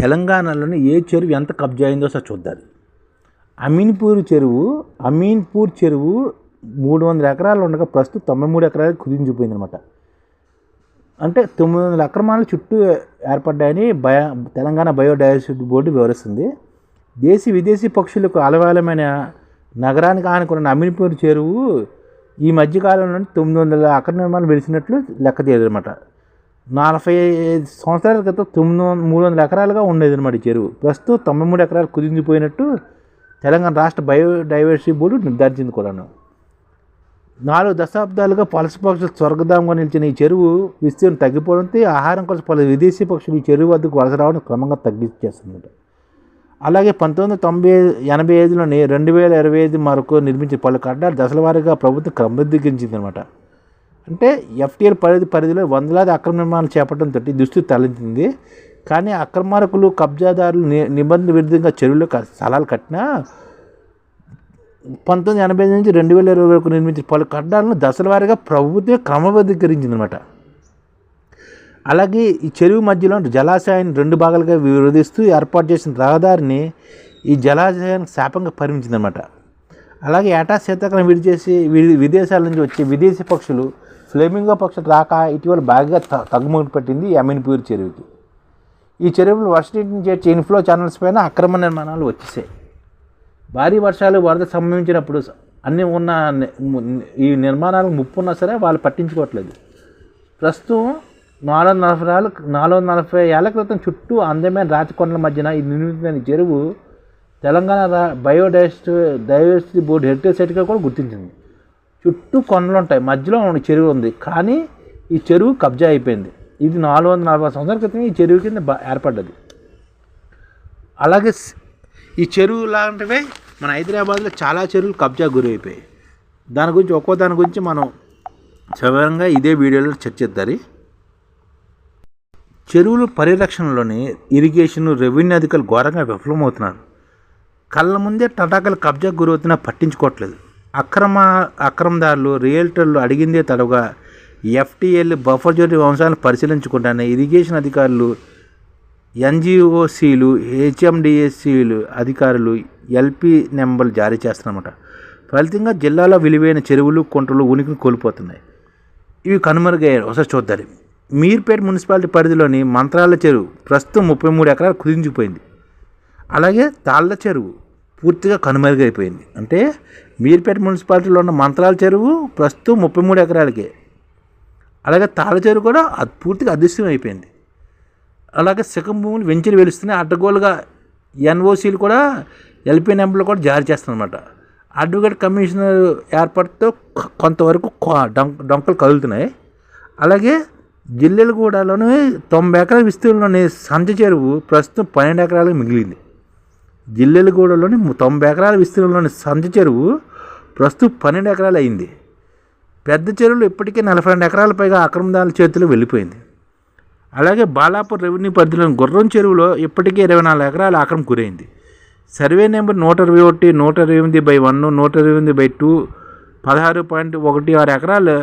తెలంగాణలోని ఏ చెరువు ఎంత కబ్జా అయిందో సార్ చూద్దాం. అమీన్పూర్ చెరువు అమీన్పూర్ చెరువు మూడు వందల ఎకరాలు ఉండగా ప్రస్తుతం తొంభై మూడు ఎకరాలు కుదించిపోయింది అనమాట అంటే తొమ్మిది వందల అక్రమాలు చుట్టూ ఏర్పడ్డాయని బయ తెలంగాణ బయోడైవర్సిటీ బోర్డు వివరిస్తుంది. దేశీ విదేశీ పక్షులకు అలవాలమైన నగరానికి ఆనుకున్న అమీన్పూర్ చెరువు ఈ మధ్యకాలంలో తొమ్మిది వందల అక్రమాలు నిర్మాణాలు వెలిసినట్లు లెక్క తీయదనమాట నలభై ఐదు సంవత్సరాల క్రితం తొమ్మిది వందల మూడు వందల ఎకరాలుగా ఉండేది అనమాట ఈ చెరువు. ప్రస్తుతం తొంభై మూడు ఎకరాలు కుదించిపోయినట్టు తెలంగాణ రాష్ట్ర బయోడైవర్సిటీ బోర్డు నిర్ధారించింది కూడాను. నాలుగు దశాబ్దాలుగా పలస పక్షులు స్వర్గధామంగా నిలిచిన ఈ చెరువు విస్తీర్ణం తగ్గిపోవడంతో ఆహారం కోసం పలు విదేశీ పక్షులు ఈ చెరువు వద్దకు వలస రావడం క్రమంగా తగ్గించేస్తుందట. అలాగే పంతొమ్మిది వందల తొంభై ఎనభై ఐదులోని రెండు వేల ఇరవై ఐదు వరకు నిర్మించిన పలు కడ్డాలు దశల వారీగా ప్రభుత్వం క్రమబద్ధీకరించింది అనమాట అంటే ఎఫ్టీఆర్ పరిధి పరిధిలో వందలాది అక్రమ నిర్మాణాలు చేపట్టడంతో దుస్థితి తలెత్తింది. కానీ అక్రమార్కులు కబ్జాదారులు ని నిబంధన విరుద్ధంగా చెరువులో స్థలాలు కట్టినా పంతొమ్మిది ఎనభై ఐదు నుంచి రెండు వేల ఇరవై వరకు నిర్మించిన పలు కట్టడాలను దశల వారీగా ప్రభుత్వం క్రమబద్ధీకరించింది అనమాట అలాగే ఈ చెరువు మధ్యలో జలాశయాన్ని రెండు భాగాలుగా విడదీస్తూ ఏర్పాటు చేసిన రహదారిని ఈ జలాశయానికి శాపంగా పరిమించిందనమాట అలాగే ఏటా శీతాకాలం విడిచేసి వి- విదేశాల నుంచి వచ్చే విదేశీ పక్షులు ఫ్లేమింగో పక్షులు రాక ఇటీవల బాగా త- పెట్టింది అమీన్పూర్ చెరువుకి. ఈ చెరువులు వర్షం నీటి ఇన్ఫ్లో ఛానల్స్ పైన అక్రమ నిర్మాణాలు వచ్చేసాయి. భారీ వర్షాలు వరద సంభవించినప్పుడు అన్నీ ఉన్న ఈ నిర్మాణాలకు ముప్పు ఉన్నా సరే వాళ్ళు పట్టించుకోవట్లేదు. ప్రస్తుతం నాలుగు వందల నలభై ఏళ్ళ నాలుగు వందల నలభై ఏళ్ళ క్రితం చుట్టూ అందమైన రాతికొండల మధ్యన ఈ నిర్మితమైన చెరువు Telangana biodiversity diversity board heritage సైట్గా కూడా గుర్తించింది. చుట్టూ కొండలు ఉంటాయి మధ్యలో చెరువు ఉంది. కానీ ఈ చెరువు కబ్జా అయిపోయింది. ఇది నాలుగు వందల నలభై సంవత్సరాల క్రితం ఈ చెరువు కింద ఏర్పడ్డది. అలాగే ఈ చెరువు లాంటివే మన హైదరాబాద్లో చాలా చెరువులు కబ్జా గురైపోయాయి. దాని గురించి ఒక్కో దాని గురించి మనం సవివరంగా ఇదే వీడియోలో చర్చిద్దారి చెరువుల పరిరక్షణలోని ఇరిగేషన్ రెవెన్యూ అధికారులు ఘోరంగా విఫలమవుతున్నారు. కళ్ళ ముందే టటాకలు కబ్జా గురవుతున్నా పట్టించుకోవట్లేదు. అక్రమ అక్రమదారులు రియల్టర్లు అడిగిందే తడవుగా ఎఫ్టీఎల్ బఫర్ జోన్ వంశాలను పరిశీలించకుండానే ఇరిగేషన్ అధికారులు ఎన్జిఓసీలు హెచ్ఎండిఎస్సీలు అధికారులు ఎల్పి నెంబర్లు జారీ చేస్తున్నమాట ఫలితంగా జిల్లాలో విలువైన చెరువులు కుంటలు ఉనికిని కోల్పోతున్నాయి. ఇవి కనుమరుగయ్యారు ఒకసారి చూద్దాం. మీర్పేట మున్సిపాలిటీ పరిధిలోని మంత్రాల చెరువు ప్రస్తుతం ముప్పై మూడు ఎకరాలు కుదించిపోయింది. అలాగే తాళ్ళ చెరువు పూర్తిగా కనుమరుగైపోయింది. అంటే మీర్పేట మున్సిపాలిటీలో ఉన్న మంత్రాల చెరువు ప్రస్తుతం ముప్పై మూడు ఎకరాలకే. అలాగే తాళ చెరువు కూడా అది పూర్తిగా అదృశ్యం అయిపోయింది. అలాగే శకం భూములు వెంచర్ వెలుస్తున్నాయి. అడ్డగోలుగా ఎన్ఓసీలు కూడా ఎల్పీ నెంబర్లు కూడా జారీ చేస్తున్నమాట అడ్వకేట్ కమిషనర్ ఏర్పాటుతో కొంతవరకు డొంక డొంకలు కదులుతున్నాయి. అలాగే జిల్లెలగూడలోని తొంభై ఎకరాల విస్తీర్ణంలోని సంచ చెరువు ప్రస్తుతం పన్నెండు ఎకరాలకు మిగిలింది. జిల్లెలగూడలోని తొంభై ఎకరాల విస్తీర్ణంలోని సంచ చెరువు ప్రస్తుతం పన్నెండు ఎకరాలు అయింది పెద్ద చెరువులు ఇప్పటికే నలభై రెండు ఎకరాల పైగా అక్రమదారుల చేతిలో వెళ్ళిపోయింది. అలాగే బాలాపూర్ రెవెన్యూ పరిధిలోని గుర్రం చెరువులో ఇప్పటికే ఇరవై నాలుగు ఎకరాల ఆక్రమం గురైంది. సర్వే నెంబర్ నూట ఇరవై ఒకటి నూట ఇరవై ఎనిమిది బై వన్ నూట ఇరవై ఎనిమిది బై టూ పదహారు పాయింట్ ఒకటి ఆరు ఎకరాలు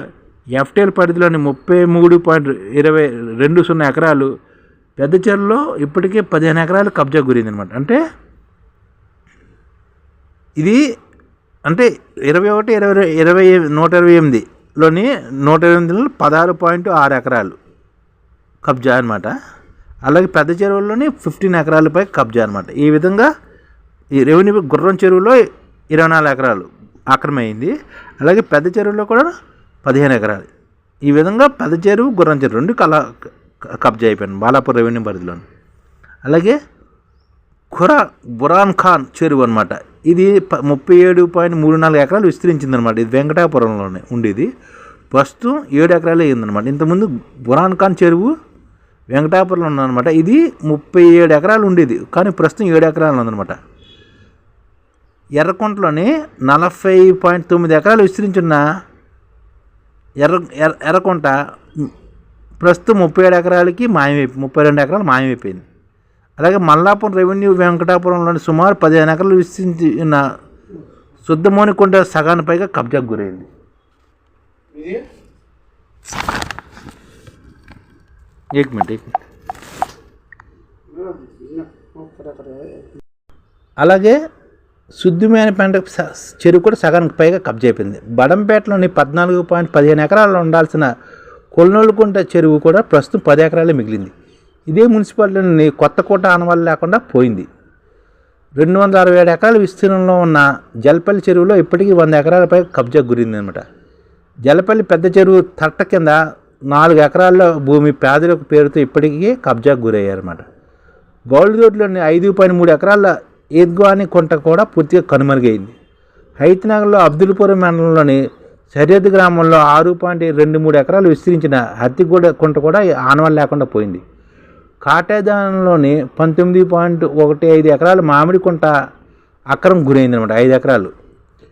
ఎఫ్టీఎల్ పరిధిలోని ముప్పై మూడు పాయింట్ ఇరవై రెండు సున్నా ఎకరాలు పెద్ద చెరువులో ఇప్పటికే పదిహేను ఎకరాలు కబ్జా గురైంది అనమాట అంటే ఇది అంటే ఇరవై ఒకటి ఇరవై ఇరవై నూట ఇరవై ఎనిమిదిలోని నూట ఇరవై ఎనిమిదిలో పదహారు పాయింట్ ఆరు ఎకరాలు కబ్జా అనమాట అలాగే పెద్ద చెరువుల్లోని ఫిఫ్టీన్ ఎకరాలపై కబ్జా అనమాట ఈ విధంగా ఈ రెవెన్యూ గుర్రం చెరువులో ఇరవై నాలుగు ఎకరాలు ఆక్రమైంది అలాగే పెద్ద చెరువులో కూడా పదిహేను ఎకరాలు. ఈ విధంగా పెద్ద చెరువు గుర్రం చెరువు రెండు కల కబ్జా అయిపోయింది బాలాపూర్ రెవెన్యూ పరిధిలో అలాగే ఖురా బురాన్ ఖాన్ చెరువు అనమాట ఇది ముప్పై ఏడు పాయింట్ మూడు నాలుగు ఎకరాలు విస్తరించిందనమాట ఇది వెంకటాపురంలోనే ఉండేది. ప్రస్తుతం ఏడు ఎకరాలు అయ్యిందనమాట ఇంతకుముందు బురాన్ ఖాన్ చెరువు వెంకటాపురంలో ఉందన్నమాట. ఇది ముప్పై ఏడు ఎకరాలు ఉండేది. కానీ ప్రస్తుతం ఏడు ఎకరాలు ఉందన్నమాట. ఎర్రకుంటలోని నలభై పాయింట్ తొమ్మిది ఎకరాలు విస్తరించున్న ఎర్ర ఎర్ర ఎర్రకుంట ప్రస్తుతం ముప్పై ఏడు ఎకరాలకి మాయమైపోయి ముప్పై రెండు ఎకరాలు మాయమైపోయింది. అలాగే మల్లాపురం రెవెన్యూ వెంకటాపురంలోని సుమారు పదిహేను ఎకరాలు విస్తరించి ఉన్న శుద్ధమోని కొండ సగాని పైగా కబ్జాకు గురైంది. అలాగే శుద్ధిమైన పంట చెరువు కూడా సగానికి పైగా కబ్జా అయిపోయింది. బడంపేటలోని పద్నాలుగు పాయింట్ పదిహేను ఎకరాల్లో ఉండాల్సిన కొలనూలుకుంట చెరువు కూడా ప్రస్తుతం పది ఎకరాలే మిగిలింది. ఇదే మున్సిపాలిటీని కొత్తకోట ఆనవాళ్ళు లేకుండా పోయింది. రెండు వందల అరవై ఏడు ఎకరాల విస్తీర్ణంలో ఉన్న జలపల్లి చెరువులో ఇప్పటికీ వంద ఎకరాలపై కబ్జా గురింది అనమాట జలపల్లి పెద్ద చెరువు తట్ట కింద నాలుగు ఎకరాల భూమి పేదలకు పేరుతో ఇప్పటికీ కబ్జాకు గురయ్యారన్నమాట. గౌల్డ్ ఐదు పాయింట్ మూడు ఎకరాల ఈద్గాని కొంట కూడా పూర్తిగా కనుమరుగైంది. హైతనగర్లో అబ్దుల్పురం మండలంలోని సరిహద్దు గ్రామంలో ఆరు పాయింట్ రెండు మూడు ఎకరాలు విస్తరించిన హత్తిగూడ కొంట కూడా ఆనవాళ్ళు లేకుండా పోయింది. కాటేదానంలోని పంతొమ్మిది పాయింట్ ఒకటి ఐదు ఎకరాలు మామిడి కుంట అక్రమం గురైంది అనమాట ఐదు ఎకరాలు.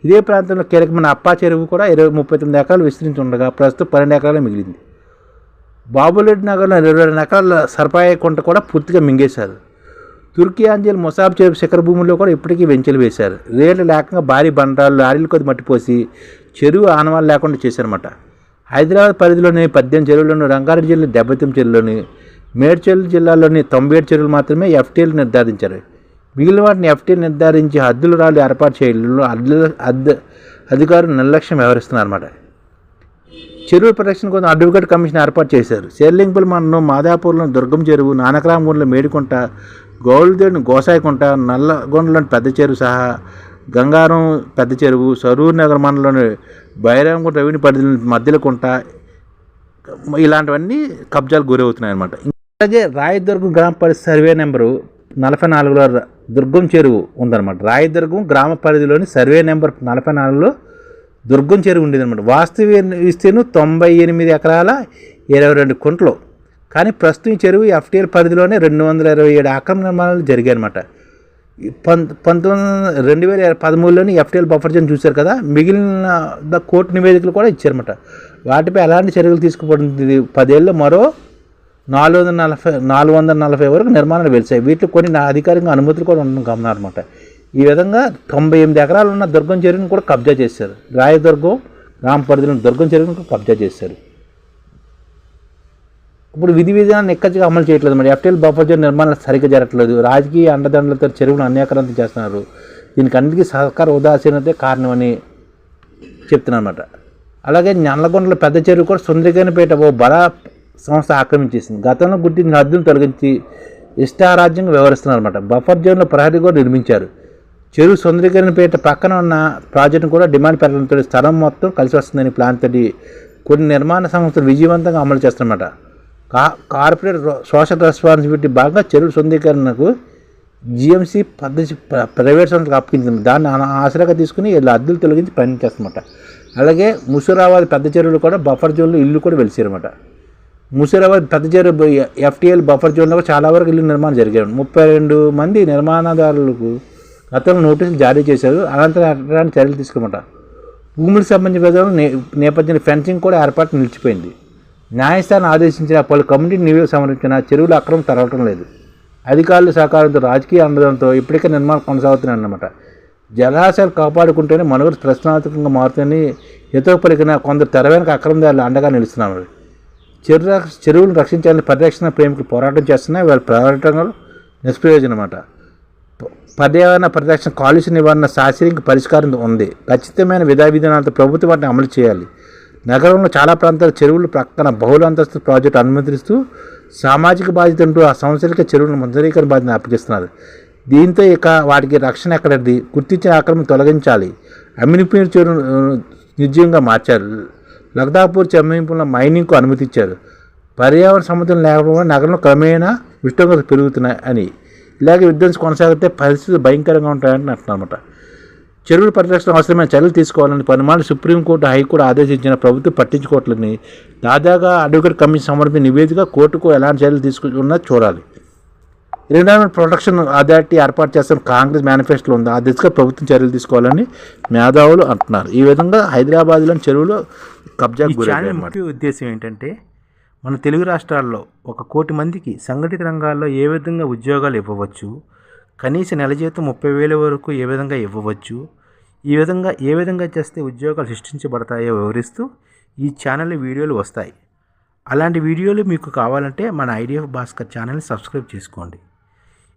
ఇదే ప్రాంతంలో కీలకమైన అప్పా చెరువు కూడా ఇరవై ముప్పై తొమ్మిది ఎకరాలు విస్తరించి ఉండగా ప్రస్తుతం పన్నెండు ఎకరాలు మిగిలింది. బాబులెడ్డి నగర్లో ఇరవై రెండు ఎకరాల సరపాయ కుంట కూడా పూర్తిగా మింగేశారు. తుర్కీ అంజల్ మొసాబ్ చెరువు శిఖర భూముల్లో కూడా ఇప్పటికీ వెంచెలు వేశారు. రేట్లు లేకుండా భారీ బండరాలు లారీలు కొద్ది మట్టిపోసి చెరువు ఆనవాళ్ళు లేకుండా చేశారన్నమాట. హైదరాబాద్ పరిధిలోని పద్దెనిమిది చెరువులను రంగారెడ్డి జిల్లా దెబ్బతిం చెరువులోని మేడ్చల్ జిల్లాలోని తొంభై ఏడు చెరువులు మాత్రమే ఎఫ్టీఎల్ నిర్ధారించారు. మిగిలిన వాటిని ఎఫ్టీఎల్ నిర్ధారించి హద్దులు రాళ్ళు ఏర్పాటు చేయడంలో అద్దు అద్దె అధికారులు నిర్లక్ష్యం వ్యవహరిస్తున్నారన్నమాట. చెరువు ప్రొటెక్షన్ కోసం అడ్వకేట్ కమిషన్ ఏర్పాటు చేశారు. శేర్లింగపల్లి మండలం మాదాపూర్లోని దుర్గం చెరువు నానకరామగూడలో మేడికుంట గౌలుదేని గోసాయికుంట నల్లగొండలోని పెద్ద చెరువు సహా గంగారం పెద్ద చెరువు సరూర్ నగర్ మండలంలోని బైరాంగుంట రెవెన్యూ పరిధిలో మధ్యలో కుంట ఇలాంటివన్నీ కబ్జాలు గురవుతున్నాయి అనమాట అలాగే రాయదుర్గం గ్రామ పరిధి సర్వే నెంబరు నలభై నాలుగులో దుర్గం చెరువు ఉందన్నమాట. రాయదుర్గం గ్రామ పరిధిలోని సర్వే నెంబర్ నలభై నాలుగులో దుర్గం చెరువు ఉండేది అనమాట వాస్తవ విస్తీర్ణం తొంభై ఎనిమిది ఎకరాల ఇరవై రెండు కుంటలు. కానీ ప్రస్తుతం ఈ చెరువు ఎఫ్టీఎల్ పరిధిలోనే రెండు వందల ఇరవై ఏడు అక్రమ నిర్మాణాలు జరిగాయన్నమాట. పంత పంతొమ్మిది రెండు వేల పదమూడులోని ఎఫ్టీఎల్ బఫర్ జోన్ చూశారు కదా మిగిలిన కోర్టు నివేదికలు కూడా ఇచ్చారన్నమాట. వాటిపై ఎలాంటి చర్యలు తీసుకుపడుతుంది పదేళ్ళు మరో నాలుగు వందల నలభై నాలుగు వందల నలభై వరకు నిర్మాణాలు వెలిసాయి. వీటిలో కొన్ని నా అధికారికంగా అనుమతులు కూడా ఉండడం అనమాట ఈ విధంగా తొంభై ఎనిమిది ఎకరాలు ఉన్న దుర్గం చెరువును కూడా కబ్జా చేశారు. రాయదుర్గం గ్రామ పరిధిలో దుర్గం చెరువును కూడా కబ్జా చేశారు. ఇప్పుడు విధి విధానాన్ని ఎక్కచ్చిగా అమలు చేయట్లేదు మరి. ఎఫ్టీఎల్ బఫర్ జోన్ నిర్మాణాలు సరిగ్గా జరగట్లేదు. రాజకీయ అండదండలతో చెరువును అన్యాక్రాంతి చేస్తున్నారు. దీనికి అన్నిటికీ సహకార ఉదాసీనతే కారణమని చెప్తున్నానమాట అలాగే నల్లగొండల పెద్ద చెరువు కూడా సుందరికనిపేట ఓ బడా సంస్థ ఆక్రమించేసింది గతంలో గుర్తించిన హద్దును తొలగించి ఇష్టారాజ్యంగా వ్యవహరిస్తున్నారన్నమాట. బఫర్ జోన్లో ప్రహరీ కూడా నిర్మించారు. చెరువు సుందరీకరణపేట పక్కన ఉన్న ప్రాజెక్టును కూడా డిమాండ్ పెరగడంతో స్థలం మొత్తం కలిసి వస్తుందని ప్లాన్ తోటి కొన్ని నిర్మాణ సంస్థలు విజయవంతంగా అమలు చేస్తున్నమాట కా కార్పొరేట్ రో- సోషల్ రెస్పాన్సిబిలిటీ బాగా చెరువు సుందరీకరణకు జిఎంసీ పద్ధతి ప్రైవేట్ సంస్థలకు అప్పగించింది. దాన్ని ఆ- ఆసరాగా తీసుకుని వీళ్ళు అద్దెలు తొలగించి పనిచేస్తున్నమాట అలాగే ముసూరాబాద్ పెద్ద చెరువులు కూడా బఫర్ జోన్లో ఇల్లు కూడా వెలిసారన్నమాట. ముసిరాబాద్ పెద్ద ఎఫ్టీఎల్ బఫర్ జోన్లో చాలా వరకు ఇల్లు నిర్మాణం జరిగాయి. ముప్పై రెండు మంది నిర్మాణదారులకు గతంలో నోటీసులు జారీ చేశారు. అనంతరం అట్లాంటి చర్యలు తీసుకోమట. భూములకు సంబంధించిన విధానం నే నేపథ్యంలో ఫెన్సింగ్ కూడా ఏర్పాటు నిలిచిపోయింది. న్యాయస్థానం ఆదేశించిన పలు కమ్యూనిటీ నివేదిక సమర్పించిన చెరువులు అక్రమం తరగటం లేదు. అధికారుల సహకారంతో రాజకీయ అండదంతో ఇప్పటికే నిర్మాణం కొనసాగుతున్నాయన్నమాట జలాశయాలు కాపాడుకుంటేనే మనుగడ ప్రశ్నార్థకంగా మారుతుందని ఎతో పలికిన కొందరు తెర వెనక అక్రమదారులు అండగా నిలుస్తున్నారు. చెరు చెరువులను రక్షించాలని పరిరక్షణ ప్రేమికులు పోరాటం చేస్తున్నాయి. వాళ్ళ పోరాటంలో నిష్ప్రయోజనం అన్నమాట పర్యావరణ పరిరక్షణ కాలుష్య నివారణ శాస్త్రీయ పరిష్కారం ఉంది. ఖచ్చితమైన విధా విధానాలతో ప్రభుత్వం వాటిని అమలు చేయాలి. నగరంలో చాలా ప్రాంతాల చెరువులు ప్రక్కన బహుళ అంతస్తు ప్రాజెక్టు అనుమతిస్తూ సామాజిక బాధ్యత ఆ సంస్థలకే చెరువులను మంజరీకరణ బాధ్యత అప్పగిస్తున్నారు. దీంతో ఇక వాటికి రక్షణ ఎక్కడది? గుర్తించిన ఆక్రమణ తొలగించాలి. అమ్మినిపోయిన చెరువును నిర్జీవంగా మార్చారు లక్దాపూర్ చెమ్మింపులో మైనింగ్కు అనుమతి ఇచ్చారు పర్యావరణ సమతులు లేకపోవడం నగరంలో క్రమేణా ఉష్ణోగ్రత పెరుగుతున్నాయి అని. ఇలాగే విధ్వంసం కొనసాగితే పరిస్థితులు భయంకరంగా ఉంటాయని అంటున్నారన్నమాట. చెరువుల పరిరక్షణ అవసరమైన చర్యలు తీసుకోవాలని పలుమార్లు సుప్రీంకోర్టు హైకోర్టు ఆదేశించిన ప్రభుత్వం పట్టించుకోవట్లని దాదాగా అడ్వకేట్ కమిషన్ సమర్పించిన నివేదిక కోర్టుకు ఎలాంటి చర్యలు తీసుకున్నా చూడాలి. ఎన్విరాన్మెంట్ ప్రొటెక్షన్ అథారిటీ ఏర్పాటు చేస్తున్న కాంగ్రెస్ మేనిఫెస్టోలో ఉంది. ఆ దిశగా ప్రభుత్వం చర్యలు తీసుకోవాలని మేధావులు అంటున్నారు. ఈ విధంగా హైదరాబాద్లోని చెరువులు కబ్జా ముఖ్య ఉద్దేశం ఏంటంటే మన తెలుగు రాష్ట్రాల్లో ఒక కోటి మందికి సంఘటిత రంగాల్లో ఏ విధంగా ఉద్యోగాలు ఇవ్వవచ్చు కనీస నెల జీతం ముప్పై వేల వరకు ఏ విధంగా ఇవ్వవచ్చు ఈ విధంగా ఏ విధంగా చేస్తే ఉద్యోగాలు సృష్టించబడతాయో వివరిస్తూ ఈ ఛానల్ వీడియోలు వస్తాయి. అలాంటి వీడియోలు మీకు కావాలంటే మన ఐడిఎఫ్ భాస్కర్ ఛానల్ని సబ్స్క్రైబ్ చేసుకోండి.